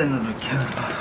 ってんのに急に。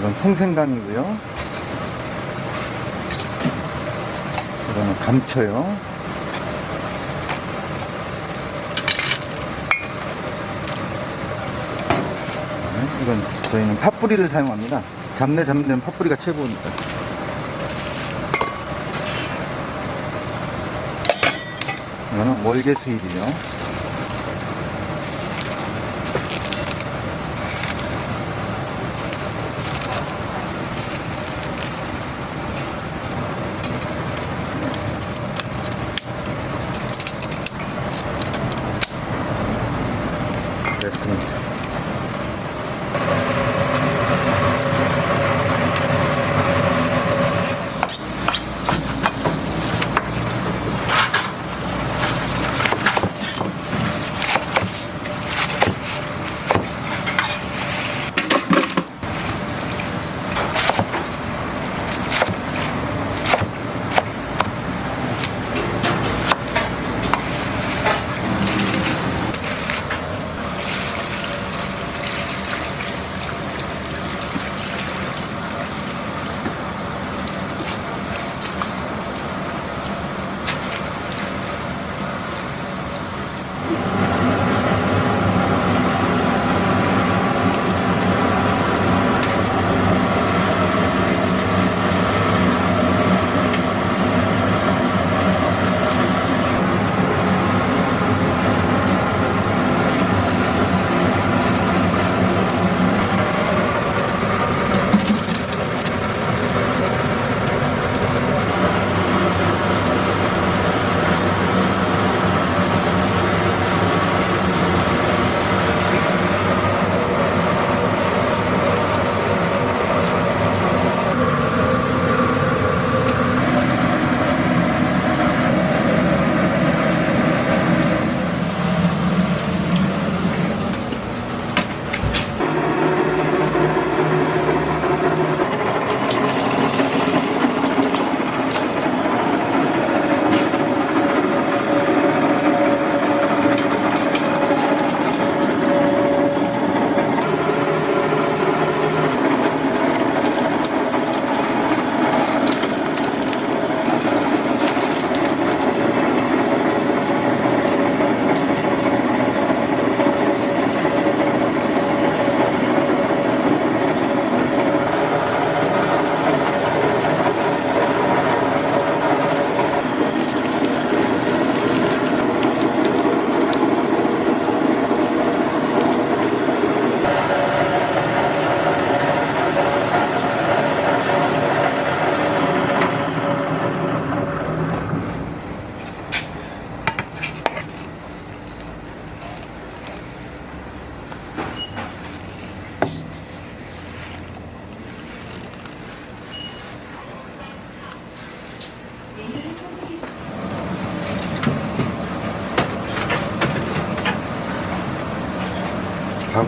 이건 통생강이고요. 이거는 감초요. 네, 이건 저희는 팥뿌리를 사용합니다. 잡내 잡내는 팥뿌리가 최고니까. 이거는 월계수잎이요.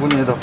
바구니에다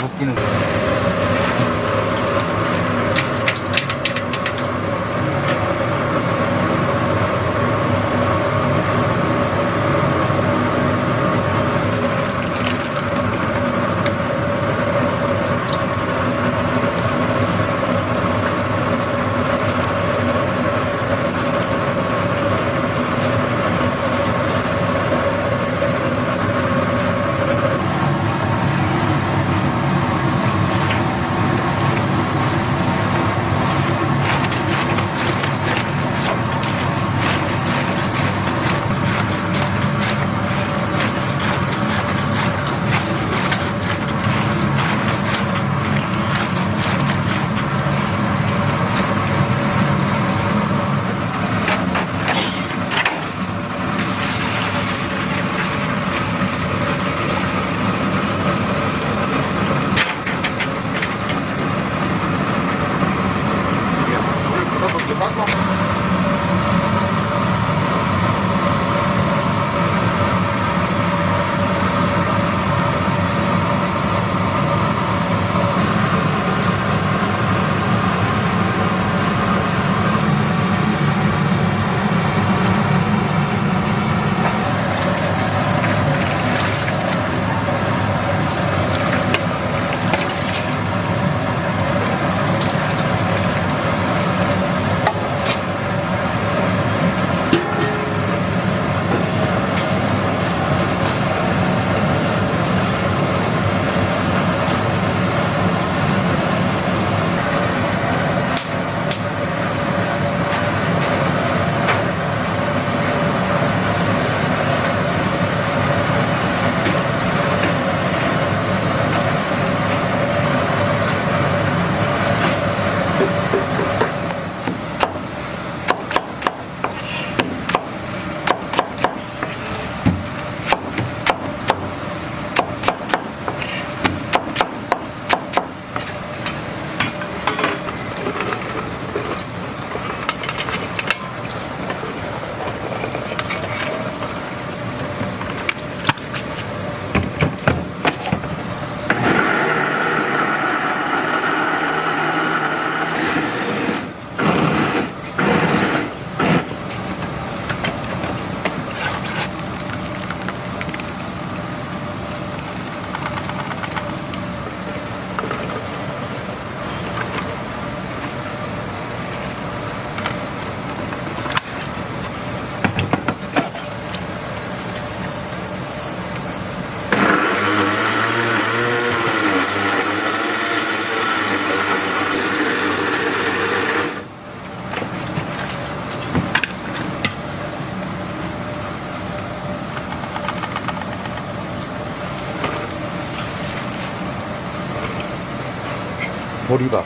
堀場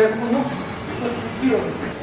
英語の議論です。